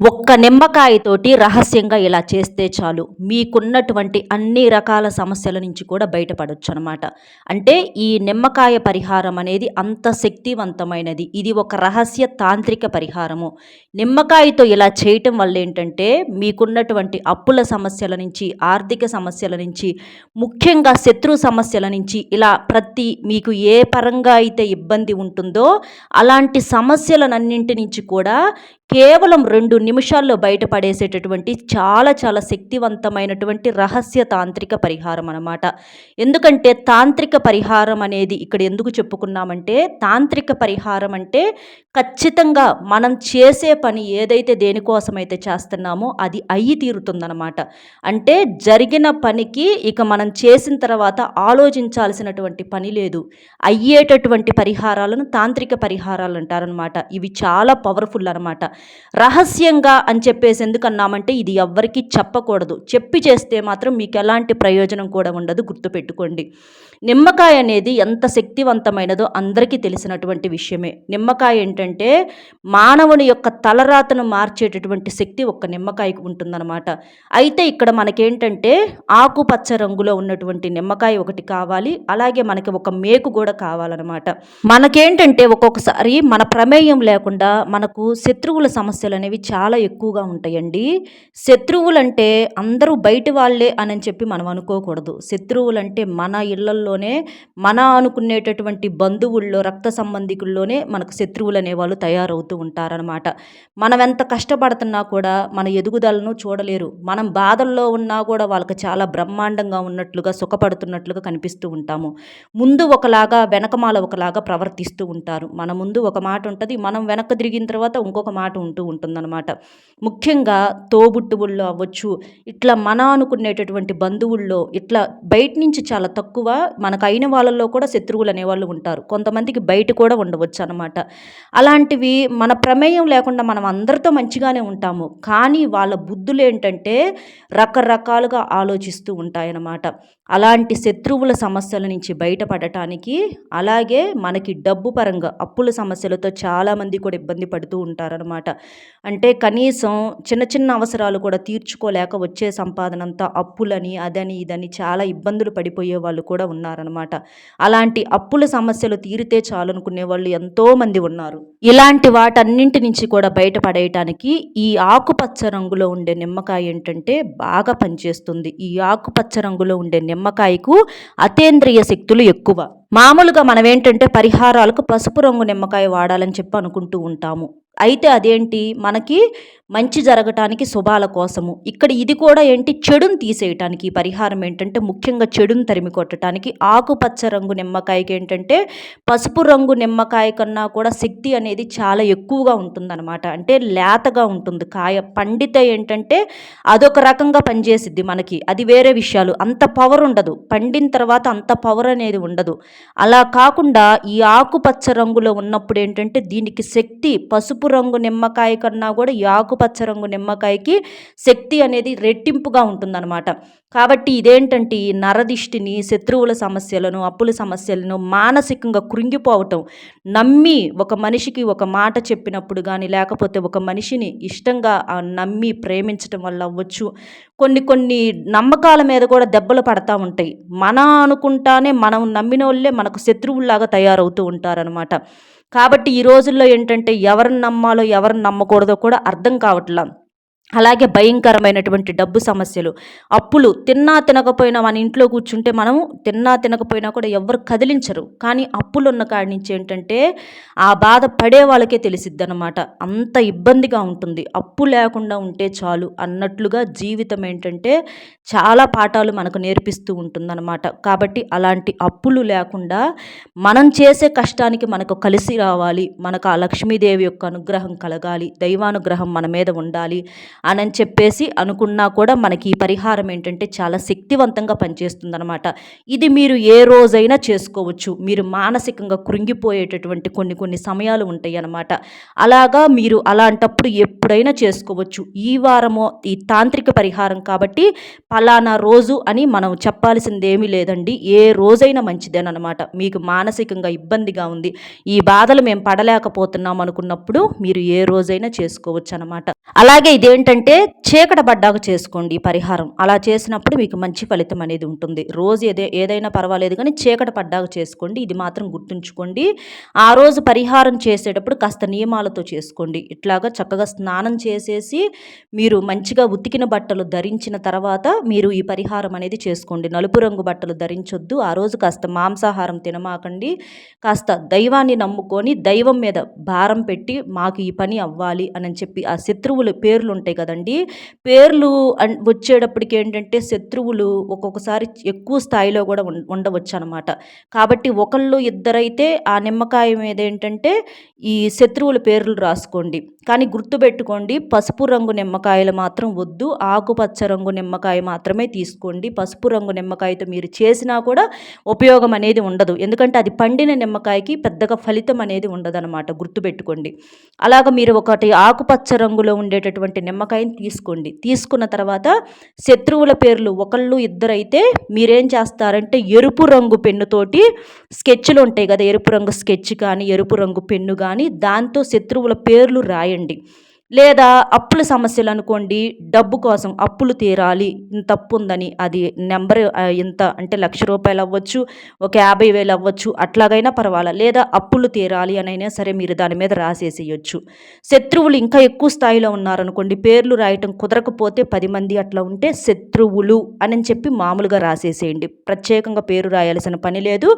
ఒక్క నిమ్మకాయతోటి రహస్యంగా ఇలా చేస్తే చాలు. మీకున్నటువంటి అన్ని రకాల సమస్యల నుంచి కూడా బయటపడొచ్చు అనమాట అంటే ఈ నిమ్మకాయ పరిహారం అనేది అంత శక్తివంతమైనది. ఇది ఒక రహస్య తాంత్రిక పరిహారము. నిమ్మకాయతో ఇలా చేయటం వల్ల ఏంటంటే మీకున్నటువంటి అప్పుల సమస్యల నుంచి ఆర్థిక సమస్యల నుంచి ముఖ్యంగా శత్రు సమస్యల నుంచి ఇలా ప్రతి మీకు ఏ పరంగా అయితే ఇబ్బంది ఉంటుందో అలాంటి సమస్యలనన్నింటి నుంచి కూడా కేవలం రెండు నిమిషాల్లో బయటపడేసేటటువంటి చాలా చాలా శక్తివంతమైనటువంటి రహస్య తాంత్రిక పరిహారం అనమాట ఎందుకంటే తాంత్రిక పరిహారం అనేది ఇక్కడ ఎందుకు చెప్పుకున్నామంటే తాంత్రిక పరిహారం అంటే ఖచ్చితంగా మనం చేసే పని ఏదైతే దేనికోసమైతే చేస్తున్నామో అది అయ్యి తీరుతుందనమాట అంటే జరిగిన పనికి ఇక మనం చేసిన తర్వాత ఆలోచించాల్సినటువంటి పని లేదు. అయ్యేటటువంటి పరిహారాలను తాంత్రిక పరిహారాలు అంటారనమాట ఇవి చాలా పవర్ఫుల్ అనమాట రహస్యం రహస్యంగా అని చెప్పేసి ఎందుకన్నామంటే ఇది ఎవ్వరికీ చెప్పకూడదు. చెప్పి చేస్తే మాత్రం మీకు ఎలాంటి ప్రయోజనం కూడా ఉండదు. గుర్తుపెట్టుకోండి. నిమ్మకాయ అనేది ఎంత శక్తివంతమైనదో అందరికీ తెలిసినటువంటి విషయమే. నిమ్మకాయ ఏంటంటే మానవుని యొక్క తలరాతను మార్చేటటువంటి శక్తి ఒక్క నిమ్మకాయకు ఉంటుందన్నమాట. అయితే ఇక్కడ మనకేంటంటే ఆకుపచ్చ రంగులో ఉన్నటువంటి నిమ్మకాయ ఒకటి కావాలి. అలాగే మనకి ఒక మేకు కూడా కావాలన్నమాట. మనకేంటంటే ఒక్కొక్కసారి మన ప్రమేయం లేకుండా మనకు శత్రువుల సమస్యలు అనేవి చాలా చాలా ఎక్కువగా ఉంటాయండి. శత్రువులంటే అందరూ బయట వాళ్ళే అని చెప్పి మనం అనుకోకూడదు. శత్రువులంటే మన ఇళ్ళల్లోనే మన అనుకునేటటువంటి బంధువుల్లో రక్త సంబంధికుల్లోనే మనకు శత్రువులు అనేవాళ్ళు తయారవుతూ ఉంటారనమాట. మనం ఎంత కష్టపడుతున్నా కూడా మన ఎదుగుదలను చూడలేరు. మనం బాధల్లో ఉన్నా కూడా వాళ్ళకి చాలా బ్రహ్మాండంగా ఉన్నట్లుగా సుఖపడుతున్నట్లుగా కనిపిస్తూ ఉంటాము. ముందు ఒకలాగా వెనకమాల ఒకలాగా ప్రవర్తిస్తూ ఉంటారు. మన ముందు ఒక మాట ఉంటుంది మనం వెనక్కి తిరిగిన తర్వాత ఇంకొక మాట ఉంటూ ఉంటుందన్నమాట ముఖ్యంగా తోబుట్టువుల్లో అవ్వచ్చు ఇట్లా మన అనుకునేటటువంటి బంధువుల్లో ఇట్లా బయట నుంచి చాలా తక్కువ మనకు అయిన వాళ్ళల్లో కూడా శత్రువులు అనేవాళ్ళు ఉంటారు. కొంతమందికి బయట కూడా ఉండవచ్చు అనమాట అలాంటివి మన ప్రమేయం లేకుండా మనం అందరితో మంచిగానే ఉంటాము. కానీ వాళ్ళ బుద్ధులు ఏంటంటే రకరకాలుగా ఆలోచిస్తూ ఉంటాయన్నమాట. అలాంటి శత్రువుల సమస్యల నుంచి బయటపడటానికి అలాగే మనకి డబ్బు పరంగా అప్పుల సమస్యలతో చాలామంది కూడా ఇబ్బంది పడుతూ ఉంటారనమాట అంటే కనీసం చిన్న చిన్న అవసరాలు కూడా తీర్చుకోలేక వచ్చే సంపాదనంతా అప్పులని అదని ఇదని చాలా ఇబ్బందులు పడిపోయే వాళ్ళు కూడా ఉన్నారనమాట అలాంటి అప్పుల సమస్యలు తీరితే చాలనుకునే వాళ్ళు ఎంతోమంది ఉన్నారు. ఇలాంటి వాటన్నింటి నుంచి కూడా బయటపడేయటానికి ఈ ఆకుపచ్చ రంగులో ఉండే నిమ్మకాయ ఏంటంటే బాగా పనిచేస్తుంది. ఈ ఆకుపచ్చ రంగులో ఉండే నిమ్మకాయకు అతేంద్రియ శక్తులు ఎక్కువ. మామూలుగా మనం ఏంటంటే పరిహారాలకు పసుపు రంగు నిమ్మకాయ వాడాలని చెప్పి అనుకుంటూ ఉంటాము. అయితే అదేంటి? మనకి మంచి జరగటానికి శుభాల కోసము. ఇక్కడ ఇది కూడా ఏంటి? చెడును తీసేయటానికి పరిహారం ఏంటంటే ముఖ్యంగా చెడును తరిమి కొట్టడానికి ఆకుపచ్చ రంగు నిమ్మకాయకి ఏంటంటే పసుపు రంగు నిమ్మకాయ కన్నా కూడా శక్తి అనేది చాలా ఎక్కువగా ఉంటుందన్నమాట. అంటే లేతగా ఉంటుంది. కాయ పండితే ఏంటంటే అదొక రకంగా పనిచేసిద్ది మనకి. అది వేరే విషయాలు. అంత పవర్ ఉండదు. పండిన తర్వాత అంత పవర్ అనేది ఉండదు. అలా కాకుండా ఈ ఆకుపచ్చ రంగులో ఉన్నప్పుడు ఏంటంటే దీనికి శక్తి పసుపు రంగు నిమ్మకాయ కన్నా కూడా ఈ ఆకుపచ్చ రంగు నిమ్మకాయకి శక్తి అనేది రెట్టింపుగా ఉంటుందన్నమాట. కాబట్టి ఇదేంటంటే ఈ నరదిష్టిని శత్రువుల సమస్యలను అప్పుల సమస్యలను మానసికంగా కృంగిపోవటం నమ్మి ఒక మనిషికి ఒక మాట చెప్పినప్పుడు కానీ లేకపోతే ఒక మనిషిని ఇష్టంగా నమ్మి ప్రేమించటం వల్ల అవ్వచ్చు. కొన్ని కొన్ని నమ్మకాల మీద కూడా దెబ్బలు పడతా ఉంటాయి. మన అనుకుంటానే మనం నమ్మిన వాళ్ళే మనకు శత్రువుల్లాగా తయారవుతూ ఉంటారనమాట కాబట్టి ఈ రోజుల్లో ఏంటంటే ఎవరిని నమ్మాలో ఎవరిని నమ్మకూడదో కూడా అర్థం కావట్లా. అలాగే భయంకరమైనటువంటి డబ్బు సమస్యలు. అప్పులు తిన్నా తినకపోయినా మన ఇంట్లో కూర్చుంటే మనం తిన్నా తినకపోయినా కూడా ఎవరు కదిలించరు. కానీ అప్పులు ఉన్న కాడి నుంచి ఏంటంటే ఆ బాధ పడే వాళ్ళకే తెలిసిద్ది అనమాట అంత ఇబ్బందిగా ఉంటుంది. అప్పు లేకుండా ఉంటే చాలు అన్నట్లుగా జీవితం ఏంటంటే చాలా పాఠాలు మనకు నేర్పిస్తూ ఉంటుందన్నమాట. కాబట్టి అలాంటి అప్పులు లేకుండా మనం చేసే కష్టానికి మనకు కలిసి రావాలి. మనకు ఆ లక్ష్మీదేవి యొక్క అనుగ్రహం కలగాలి. దైవానుగ్రహం మన మీద ఉండాలి. అని చెప్పేసి అనుకున్నా కూడా మనకి ఈ పరిహారం ఏంటంటే చాలా శక్తివంతంగా పనిచేస్తుందన్నమాట. ఇది మీరు ఏ రోజైనా చేసుకోవచ్చు. మీరు మానసికంగా కృంగిపోయేటటువంటి కొన్ని కొన్ని సమయాలు ఉంటాయి అన్నమాట అలాగా మీరు అలాంటప్పుడు ఎప్పుడైనా చేసుకోవచ్చు. ఈ వారమో ఈ తాంత్రిక పరిహారం కాబట్టి పలానా రోజు అని మనం చెప్పాల్సింది ఏమీ లేదండి. ఏ రోజైనా మంచిదేనమాట మీకు మానసికంగా ఇబ్బందిగా ఉంది. ఈ బాధలు మేము పడలేకపోతున్నాం అనుకున్నప్పుడు మీరు ఏ రోజైనా చేసుకోవచ్చు అనమాట అలాగే ఇదేంటంటే చీకట పడ్డాక చేసుకోండి పరిహారం. అలా చేసినప్పుడు మీకు మంచి ఫలితం అనేది ఉంటుంది. రోజు ఏదే ఏదైనా పర్వాలేదు కానీ చీకట పడ్డాక చేసుకోండి. ఇది మాత్రం గుర్తుంచుకోండి. ఆ రోజు పరిహారం చేసేటప్పుడు కాస్త నియమాలతో చేసుకోండి. ఇట్లాగా చక్కగా స్నానం చేసేసి మీరు మంచిగా ఉతికిన బట్టలు ధరించిన తర్వాత మీరు ఈ పరిహారం అనేది చేసుకోండి. నలుపు రంగు బట్టలు ధరించొద్దు. ఆ రోజు కాస్త మాంసాహారం తినమాకండి. కాస్త దైవాన్ని నమ్ముకొని దైవం మీద భారం పెట్టి మాకు ఈ పని అవ్వాలి అని చెప్పి ఆ శత్రువులు పేర్లు ఉంటాయి కదా కదండి. పేర్లు వచ్చేటప్పటికి ఏంటంటే శత్రువులు ఒక్కొక్కసారి ఎక్కువ స్థాయిలో కూడా ఉండవచ్చు అనమాట కాబట్టి ఒకళ్ళు ఇద్దరైతే ఆ నిమ్మకాయ మీద ఏంటంటే ఈ శత్రువుల పేర్లు రాసుకోండి. కానీ గుర్తుపెట్టుకోండి పసుపు రంగు నిమ్మకాయలు మాత్రం వద్దు ఆకుపచ్చ రంగు నిమ్మకాయ మాత్రమే తీసుకోండి. పసుపు రంగు నిమ్మకాయతో మీరు చేసినా కూడా ఉపయోగం అనేది ఉండదు. ఎందుకంటే అది పండిన నిమ్మకాయకి పెద్దగా ఫలితం అనేది ఉండదన్నమాట. గుర్తుపెట్టుకోండి. అలాగ మీరు ఒకటి ఆకుపచ్చ రంగులో ఉండేటటువంటి నిమ్మకాయని తీసుకోండి. తీసుకున్న తర్వాత శత్రువుల పేర్లు ఒకళ్ళు ఇద్దరైతే మీరేం చేస్తారంటే ఎరుపు రంగు పెన్నుతోటి స్కెచ్లు ఉంటాయి కదా ఎరుపు రంగు స్కెచ్ కానీ ఎరుపు రంగు పెన్ను కానీ దాంతో శత్రువుల పేర్లు రాయండి. లేదా అప్పుల సమస్యలు అనుకోండి డబ్బు కోసం అప్పులు తీరాలి ఇంత అప్పు ఉందని అది నెంబర్ ఇంత అంటే లక్ష రూపాయలు అవ్వచ్చు ఒక యాభై వేలు అవ్వచ్చు అట్లాగైనా పర్వాలా? లేదా అప్పులు తీరాలి అనైనా సరే మీరు దాని మీద రాసేసేయచ్చు. శత్రువులు ఇంకా ఎక్కువ స్థాయిలో ఉన్నారనుకోండి పేర్లు రాయటం కుదరకపోతే పది మంది అట్లా ఉంటే శత్రువులు అని చెప్పి మామూలుగా రాసేసేయండి. ప్రత్యేకంగా పేరు రాయాల్సిన పని లేదు.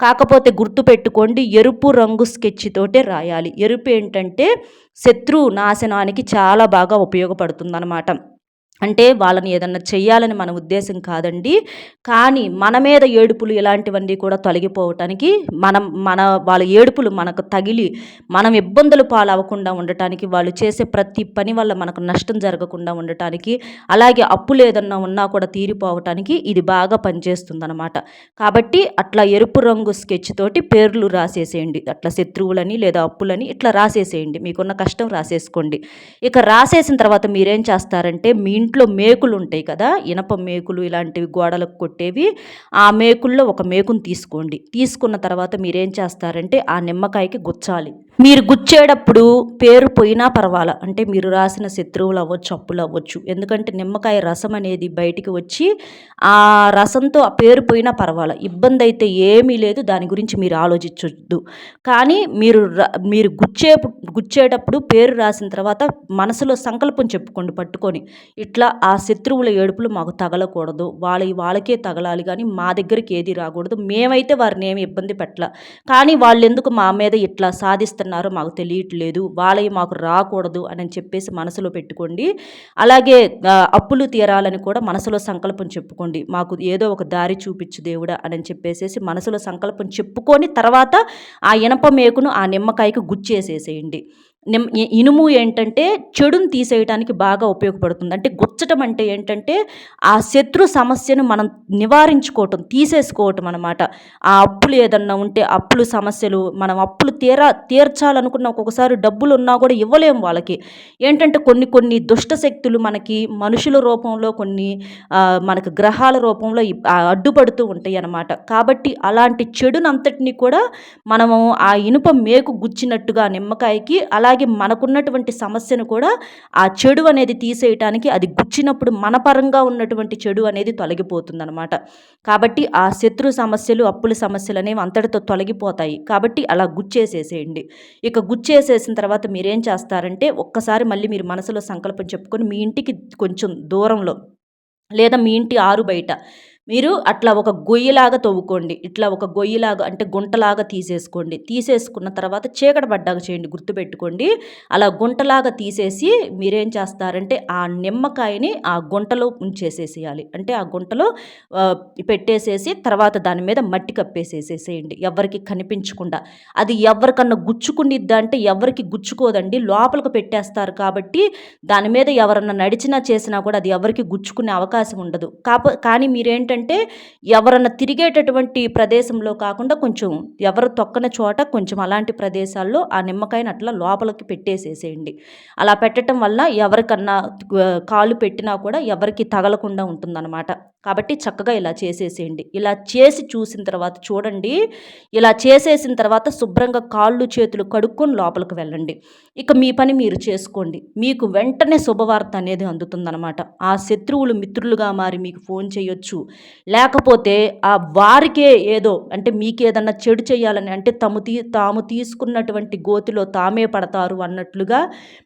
కాకపోతే గుర్తుపెట్టుకోండి ఎరుపు రంగు స్కెచ్ తోటే రాయాలి. ఎరుపు ఏంటంటే శత్రు నాశనానికి చాలా బాగా ఉపయోగపడుతుందన్నమాట. అంటే వాళ్ళని ఏదన్నా చెయ్యాలని మన ఉద్దేశం కాదండి. కానీ మన మీద ఏడుపులు ఇలాంటివన్నీ కూడా తొలగిపోవటానికి మనం మన వాళ్ళ ఏడుపులు మనకు తగిలి మనం ఇబ్బందులు పాలవ్వకుండా ఉండటానికి వాళ్ళు చేసే ప్రతి పని వల్ల మనకు నష్టం జరగకుండా ఉండటానికి అలాగే అప్పులు ఏదన్నా ఉన్నా కూడా తీరిపోవటానికి ఇది బాగా పనిచేస్తుందన్నమాట. కాబట్టి అట్లా ఎరుపు రంగు స్కెచ్ తోటి పేర్లు రాసేసేయండి. అట్లా శత్రువులని లేదా అప్పులని ఇట్లా రాసేసేయండి. మీకున్న కష్టం రాసేసుకోండి. ఇక రాసేసిన తర్వాత మీరేం చేస్తారంటే మీ ఇంట్లో మేకులు ఉంటాయి కదా ఇనప మేకులు ఇలాంటివి గోడలకు కొట్టేవి ఆ మేకుల్లో ఒక మేకును తీసుకోండి. తీసుకున్న తర్వాత మీరేం చేస్తారంటే ఆ నిమ్మకాయకి గుచ్చాలి. మీరు గుచ్చేటప్పుడు పేరు పోయినా పర్వాలా? అంటే మీరు రాసిన శత్రువులు అవ్వచ్చు అప్పులు అవ్వచ్చు. ఎందుకంటే నిమ్మకాయ రసం అనేది బయటికి వచ్చి ఆ రసంతో ఆ పేరు పోయినా పర్వాలా? ఇబ్బంది అయితే ఏమీ లేదు దాని గురించి మీరు ఆలోచించొద్దు. కానీ మీరు మీరు గుచ్చే గుచ్చేటప్పుడు పేరు రాసిన తర్వాత మనసులో సంకల్పం చెప్పుకోండి పట్టుకొని. ఇట్లా ఆ శత్రువుల ఏడుపులు మాకు తగలకూడదు. వాళ్ళ వాళ్ళకే తగలాలి కానీ మా దగ్గరికి ఏది రాకూడదు. మేమైతే వారిని ఏమి ఇబ్బంది పెట్టల. కానీ వాళ్ళు ఎందుకు మా మీద ఇట్లా సాధిస్తారు? చేస్తున్నారో మాకు తెలియట్లేదు వాళ్ళవి మాకు రాకూడదు అని చెప్పేసి మనసులో పెట్టుకోండి. అలాగే అప్పులు తీరాలని కూడా మనసులో సంకల్పం చెప్పుకోండి. మాకు ఏదో ఒక దారి చూపించు దేవుడా అని చెప్పేసి మనసులో సంకల్పం చెప్పుకొని తర్వాత ఆ ఇనప మేకును ఆ నిమ్మకాయకు గుచ్చేసేసేయండి. నిమ్ ఇనుము ఏంటంటే చెడును తీసేయడానికి బాగా ఉపయోగపడుతుంది. అంటే గుచ్చటం అంటే ఏంటంటే ఆ శత్రు సమస్యను మనం నివారించుకోవటం తీసేసుకోవటం అనమాట ఆ అప్పులు ఏదన్నా ఉంటే అప్పులు సమస్యలు మనం అప్పులు తీరా తీర్చాలనుకున్న ఒక్కొక్కసారి డబ్బులు ఉన్నా కూడా ఇవ్వలేము వాళ్ళకి. ఏంటంటే కొన్ని కొన్ని దుష్ట శక్తులు మనకి మనుషుల రూపంలో కొన్ని మనకు గ్రహాల రూపంలో అడ్డుపడుతూ ఉంటాయి అన్నమాట కాబట్టి అలాంటి చెడునంతటిని కూడా మనము ఆ ఇనుప మేకు గుచ్చినట్టుగా నిమ్మకాయకి అలాగే మనకున్నటువంటి సమస్యను కూడా ఆ చెడు అనేది తీసేయటానికి అది గుచ్చినప్పుడు మన పరంగా ఉన్నటువంటి చెడు అనేది తొలగిపోతుందనమాట కాబట్టి ఆ శత్రు సమస్యలు అప్పుల సమస్యలు అనేవి అంతటితో తొలగిపోతాయి. కాబట్టి అలా గుచ్చేసి గుచ్చేసేసేయండి ఇక గుచ్చేసేసిన తర్వాత మీరేం చేస్తారంటే ఒక్కసారి మళ్ళీ మీరు మనసులో సంకల్పం చెప్పుకొని మీ ఇంటికి కొంచెం దూరంలో లేదా మీ ఇంటి ఆరు బయట మీరు అట్లా ఒక గొయ్యిలాగా తవ్వుకోండి. ఇట్లా ఒక గొయ్యిలాగా అంటే గుంటలాగా తీసేసుకోండి. తీసేసుకున్న తర్వాత చీకట పడ్డాక చేయండి. గుర్తుపెట్టుకోండి. అలా గుంటలాగా తీసేసి మీరేం చేస్తారంటే ఆ నిమ్మకాయని ఆ గుంటలో ఉంచేసేసేయాలి. అంటే ఆ గుంటలో పెట్టేసేసి తర్వాత దాని మీద మట్టి కప్పేసేసేసేయండి. ఎవరికి కనిపించకుండా. అది ఎవరికన్నా గుచ్చుకునిద్దా అంటే ఎవరికి గుచ్చుకోదండి. లోపలికి పెట్టేస్తారు కాబట్టి దాని మీద ఎవరన్నా నడిచినా చేసినా కూడా అది ఎవరికి గుచ్చుకునే అవకాశం ఉండదు. కాప కానీ మీరేంటంటే ఎవరన్నా తిరిగేటటువంటి ప్రదేశంలో కాకుండా కొంచెం ఎవరు తొక్కన చోట కొంచెం అలాంటి ప్రదేశాల్లో ఆ నిమ్మకాయని అట్లా లోపలికి పెట్టేసేసేయండి. అలా పెట్టడం వల్ల ఎవరికన్నా కాలు పెట్టినా కూడా ఎవరికి తగలకుండా ఉంటుందన్నమాట. కాబట్టి చక్కగా ఇలా చేసేసేయండి. ఇలా చేసి చూసిన తర్వాత చూడండి ఇలా చేసేసిన తర్వాత శుభ్రంగా కాళ్ళు చేతులు కడుక్కొని లోపలికి వెళ్ళండి. ఇక మీ పని మీరు చేసుకోండి. మీకు వెంటనే శుభవార్త అనేది అందుతుందన్నమాట. ఆ శత్రువులు మిత్రులుగా మారి మీకు ఫోన్ చేయొచ్చు. లేకపోతే ఆ వారికే ఏదో అంటే మీకు ఏదన్నా చెడు చేయాలని అంటే తము తీ తాము తీసుకున్నటువంటి గోతిలో తామే పడతారు అన్నట్లుగా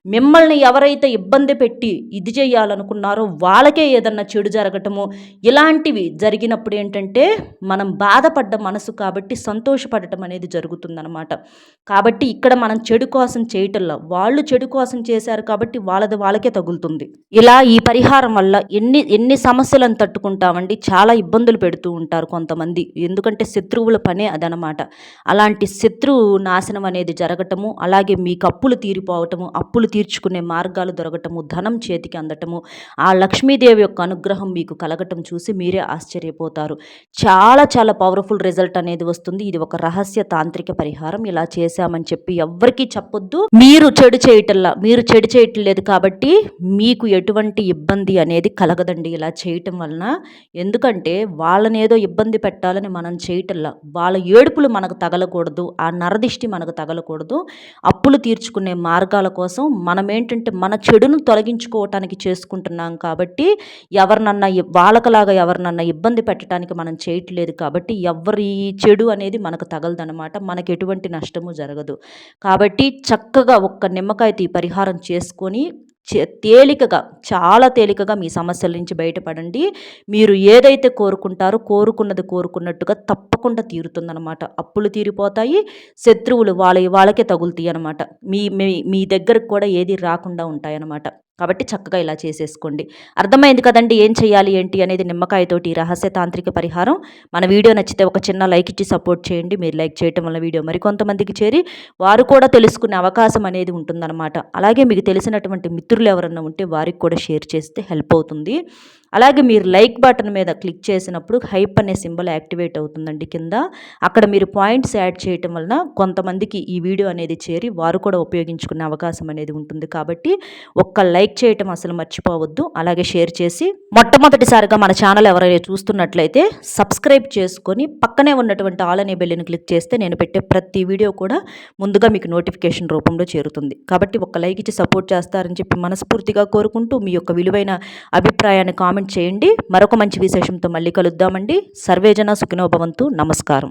మిమ్మల్ని ఎవరైతే ఇబ్బంది పెట్టి ఇది చేయాలనుకున్నారో వాళ్ళకే ఏదన్నా చెడు జరగటము ఇలాంటివి జరిగినప్పుడు ఏంటంటే మనం బాధపడ్డ మనసు కాబట్టి సంతోషపడటం అనేది జరుగుతుందన్నమాట. కాబట్టి ఇక్కడ మనం చెడు కోసం చేయటంలో. వాళ్ళు చెడు కోసం చేశారు కాబట్టి వాళ్ళది వాళ్ళకే తగులుతుంది. ఇలా ఈ పరిహారం వల్ల ఎన్ని ఎన్ని సమస్యలను తట్టుకుంటామండి? చాలా చాలా ఇబ్బందులు పెడుతూ ఉంటారు కొంతమంది. ఎందుకంటే శత్రువుల పనే అదనమాట. అలాంటి శత్రువు నాశనం అనేది జరగటము అలాగే మీకు అప్పులు తీరిపోవటము అప్పులు తీర్చుకునే మార్గాలు దొరకటము ధనం చేతికి అందటము ఆ లక్ష్మీదేవి యొక్క అనుగ్రహం మీకు కలగటం చూసి చూసి మీరే ఆశ్చర్యపోతారు. చాలా చాలా పవర్ఫుల్ రిజల్ట్ అనేది వస్తుంది. ఇది ఒక రహస్య తాంత్రిక పరిహారం. ఇలా చేశామని చెప్పి ఎవ్వరికీ చెప్పొద్దు. మీరు చెడు చేయటంలా మీరు చెడు చేయటం లేదు కాబట్టి మీకు ఎటువంటి ఇబ్బంది అనేది కలగదండి. ఇలా చేయటం వలన ఎందుకంటే వాళ్ళని ఏదో ఇబ్బంది పెట్టాలని మనం చేయటంలా. వాళ్ళ ఏడుపులు మనకు తగలకూడదు ఆ నరదిష్టి మనకు తగలకూడదు. అప్పులు తీర్చుకునే మార్గాల కోసం మనం ఏంటంటే మన చెడును తొలగించుకోవటానికి చేసుకుంటున్నాం కాబట్టి ఎవరినన్నా వాళ్ళకలాగా ఎవరినన్నా ఇబ్బంది పెట్టడానికి మనం చేయట్లేదు కాబట్టి ఎవరి చెడు అనేది మనకు తగలదనమాట మనకు ఎటువంటి నష్టము జరగదు. కాబట్టి చక్కగా ఒక్క నిమ్మకాయ పరిహారం చేసుకొని తేలికగా చాలా తేలికగా మీ సమస్యల నుంచి బయటపడండి. మీరు ఏదైతే కోరుకుంటారో కోరుకున్నది కోరుకున్నట్టుగా తప్పకుండా తీరుతుందనమాట అప్పులు తీరిపోతాయి శత్రువులు వాళ్ళ వాళ్ళకే తగులుతాయి అనమాట మీ మీ దగ్గరకు కూడా ఏది రాకుండా ఉంటాయన్నమాట. కాబట్టి చక్కగా ఇలా చేసేసుకోండి. అర్థమైంది కదండి ఏం చేయాలి ఏంటి అనేది నిమ్మకాయతోటి రహస్య తాంత్రిక పరిహారం. మన వీడియో నచ్చితే ఒక చిన్న లైక్ ఇచ్చి సపోర్ట్ చేయండి. మీరు లైక్ చేయటం వల్ల వీడియో మరికొంతమందికి చేరి వారు కూడా తెలుసుకునే అవకాశం అనేది ఉంటుందన్నమాట. అలాగే మీకు తెలిసినటువంటి మిత్రులు ఎవరన్నా ఉంటే వారికి కూడా షేర్ చేస్తే హెల్ప్ అవుతుంది. అలాగే మీరు లైక్ బటన్ మీద క్లిక్ చేసినప్పుడు హైప్ అనే సింబల్ యాక్టివేట్ అవుతుందండి కింద. అక్కడ మీరు పాయింట్స్ యాడ్ చేయటం వలన కొంతమందికి ఈ వీడియో అనేది చేరి వారు కూడా ఉపయోగించుకునే అవకాశం అనేది ఉంటుంది. కాబట్టి ఒక్క లైక్ చేయటం అసలు మర్చిపోవద్దు. అలాగే షేర్ చేసి మొట్టమొదటిసారిగా మన ఛానల్ ఎవరైనా చూస్తున్నట్లయితే సబ్స్క్రైబ్ చేసుకొని పక్కనే ఉన్నటువంటి ఆల్ అనే బెల్లిని క్లిక్ చేస్తే నేను పెట్టే ప్రతి వీడియో కూడా ముందుగా మీకు నోటిఫికేషన్ రూపంలో చేరుతుంది. కాబట్టి ఒక లైక్ ఇచ్చి సపోర్ట్ చేస్తారని చెప్పి మనస్ఫూర్తిగా కోరుకుంటూ మీ యొక్క విలువైన అభిప్రాయాన్ని కామెంట్ కామెంట్ చేయండి. మరొక మంచి విశేషంతో మళ్ళీ కలుద్దామండి. సర్వేజన సుఖినోభవంతు నమస్కారం.